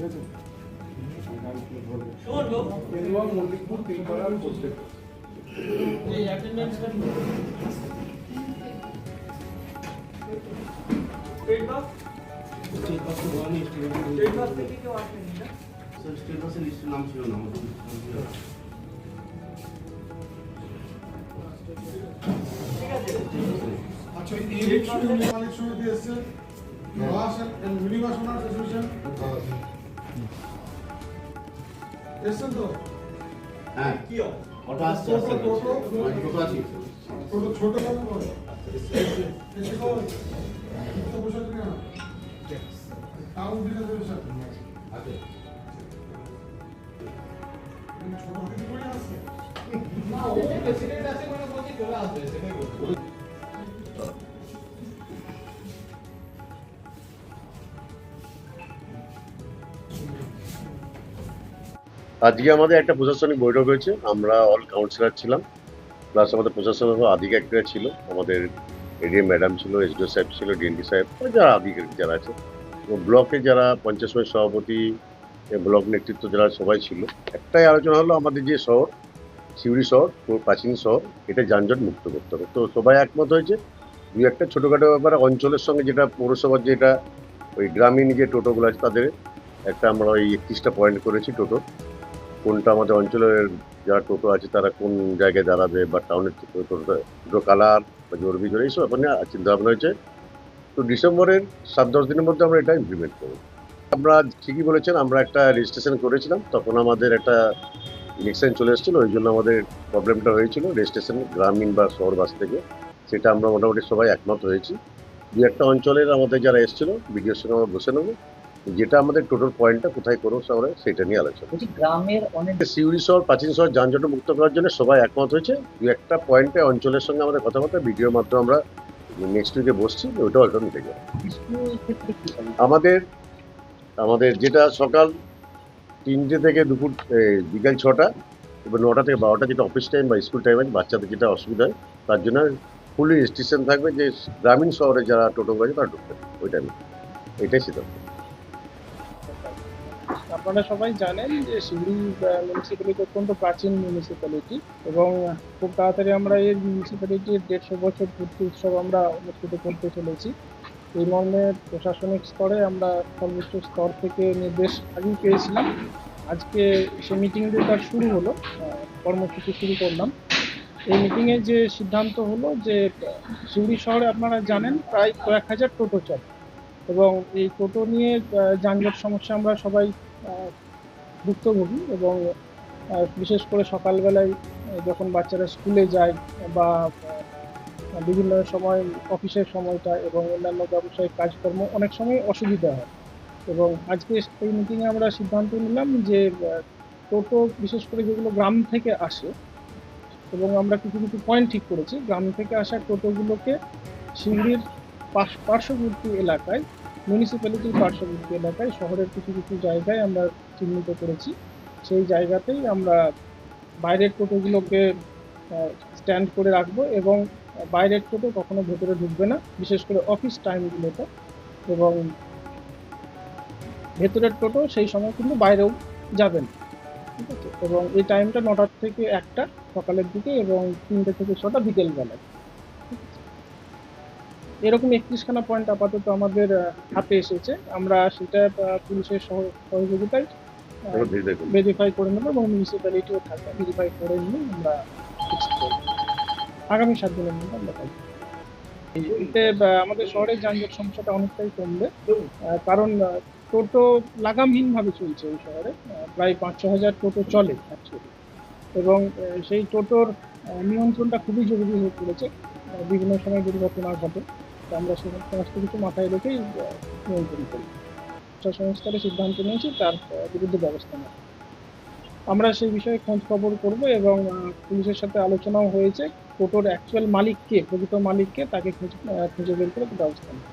ঠিক আছে কেন্দুয়া মল্লিকপুর তিনপাড়ার প্রত্যেক স্টেট বাসের লিস্টের নাম ছিল না আমাদের আচ্ছা এই ইলেকশন মালিক সমিতি এসছে bus and minibus owners association এসছেন তো হ্যাঁ ওটা আসছে আসছে টোটো, টোটো। টোটো আছে ছোট ছোট বাবু করে এসে কো তো বসে তুমি না টাউন দিকে দেবে স্যার আছে ছোট হাতি করে আসছে আজকে আমাদের একটা প্রশাসনিক বৈঠক হয়েছে। আমরা অল কাউন্সিলর ছিলাম। প্লাস আমাদের প্রশাসনিক আধিকারিকরা ছিল। আমাদের এডিএম ম্যাডাম ছিল এসডিও সাহেব ছিল ডিএনডি সাহেব মানে যারা আধিকারিক যারা আছে। ব্লকে যারা পঞ্চায়েত সমিতির সভাপতি ব্লক নেতৃত্ব যারা সবাই ছিল। একটাই আলোচনা হলো আমাদের যে শহর, সিউড়ি শহর, পুরো প্রাচীন শহর, এটা যানজট মুক্ত করতে হবে। তো সবাই একমত হয়েছে। দু একটা ছোটোখাটো ব্যাপারে, অঞ্চলের সঙ্গে যেটা, পৌরসভার যেটা, ওই গ্রামীণ যে টোটোগুলো আছে তাদের, একটা আমরা ওই একত্রিশটা পয়েন্ট করেছি টোটো। কোনটা আমাদের অঞ্চলের যারা টোটো আছে, তারা কোন জায়গায় দাঁড়াবে বা টাউনের টোটোটা দুটো কালার বা জোর বিজোর এইসব ব্যাপার নিয়ে চিন্তা ভাবনা হয়েছে। তো ডিসেম্বরের সাত, দশ দিনের মধ্যে আমরা এটা ইমপ্লিমেন্ট করব। আমরা ঠিকই বলেছেন, আমরা একটা রেজিস্ট্রেশন করেছিলাম, তখন আমাদের একটা ইলেকশন চলে এসেছিল, ওই জন্য আমাদের প্রবলেমটা হয়েছিল রেজিস্ট্রেশন গ্রামীণ বা শহর বাস থেকে। সেটা আমরা মোটামুটি সবাই একমত হয়েছি। দু একটা অঞ্চলের আমাদের যারা এসেছিল বিডিওর সঙ্গে আমরা বসে নেব। যেটা আমাদের টোটাল পয়েন্টটা কোথায় করব শহরে সেটা নিয়ে আলোচনা। গ্রামের অনেক সিউড়ি শহর প্রাচীন শহর যানজট মুক্ত করার জন্য সবাই একমত হয়েছে। দু একটা পয়েন্টে অঞ্চলের সঙ্গে আমাদের কথাবার্তা ভিডিওর মাধ্যমে আমরা নেক্সট উইকে বসছি ওইটা অল্প মিটে যাবে? আমাদের আমাদের যেটা সকাল তিনটে থেকে দুপুর বিকাল ছটা এবার নটা থেকে বারোটা যেটা অফিস টাইম বা স্কুল টাইম আছে বাচ্চাদের যেটা অসুবিধা হয় তার জন্য ফুলি রেস্ট্রিকশন থাকবে যে গ্রামীণ শহরে যারা টোটো আছে তারা ঢুকবে ওই টাইমে এটাই সিদ্ধান্ত। আপনারা সবাই জানেন যে সিউড়ি মিউনিসিপ্যালিটি অত্যন্ত প্রাচীন মিউনিসিপ্যালিটি এবং খুব তাড়াতাড়ি আমরা এই মিউনিসিপ্যালিটির দেড়শো বছর পূর্তি উৎসব আমরা অনুষ্ঠিত করতে চলেছি। এই মর্মে প্রশাসনিক স্তরে আমরা সর্বোচ্চ স্তর থেকে নির্দেশ আগেই পেয়েছিলাম। আজকে সে মিটিং দিয়ে তার শুরু হলো কর্মসূচি শুরু করলাম। এই মিটিংয়ে যে সিদ্ধান্ত হলো যে, সিউড়ি শহরে আপনারা জানেন প্রায় কয়েক হাজার টোটো চলে এবং এই টোটো নিয়ে যানজট সমস্যা আমরা সবাই ভুক্তভোগী এবং বিশেষ করে সকালবেলায় যখন বাচ্চারা স্কুলে যায় বা বিভিন্ন সময় অফিসের সময়টা এবং অন্যান্য ব্যবসায়িক কাজকর্ম, অনেক সময় অসুবিধা হয়। এবং আজকে এই মিটিংয়ে আমরা সিদ্ধান্ত নিলাম যে টোটো বিশেষ করে যেগুলো গ্রাম থেকে আসে এবং আমরা কিছু কিছু পয়েন্ট ঠিক করেছি। গ্রাম থেকে আসা টোটোগুলোকে সিউড়ির পাশ, পার্শ্ববর্তী এলাকায় মিউনিসিপ্যালিটির পার্শ্ববর্তী এলাকায়, শহরের কিছু কিছু জায়গায় আমরা চিহ্নিত করেছি। সেই জায়গাতেই আমরা বাইরের টোটোগুলোকে স্ট্যান্ড করে রাখব এবং বাইরের টোটো কখনো ভেতরে ঢুকবে না, বিশেষ করে অফিস টাইমগুলোতে। এবং ভেতরের টোটো সেই সময় কিন্তু বাইরেও যাবে না, ঠিক আছে? এবং এই টাইমটা নটার থেকে একটা, সকালের দিকে এবং তিনটে থেকে ছটা বিকেলবেলায়? এরকম একত্রিশখানা পয়েন্ট আপাতত আমাদের হাতে এসেছে। আমরা সেটা পুলিশের সহ- সহযোগিতায় ভেরিফাই করে নেব এবং মিউনিসিপ্যালিটিও থাকবে ভেরিফাই করে নিয়ে আমরা আগামী সাত দিনের মধ্যে আমরা পাবো। এতে আমাদের শহরের যানজট সমস্যাটা অনেকটাই কমবে। কারণ টোটো লাগামহীনভাবে চলছে এই শহরে। প্রায় পাঁচ ছ হাজার টোটো চলে এবং সেই টোটোর নিয়ন্ত্রণটা খুবই জরুরি হয়ে পড়েছে। বিভিন্ন সময় দুর্ঘটনা ঘটে। আমরা সমস্ত কিছু মাথায় রেখেই নিয়ন্ত্রণ করি। সংস্কারে সিদ্ধান্ত নিয়েছি তার বিরুদ্ধে ব্যবস্থা নেওয়া আমরা সেই বিষয়ে খোঁজ খবর করব এবং পুলিশের সাথে আলোচনাও হয়েছে। টোটোর অ্যাকচুয়াল মালিককে, প্রকৃত মালিককে তাকে খুঁজে খুঁজে বের করে ব্যবস্থা নেব।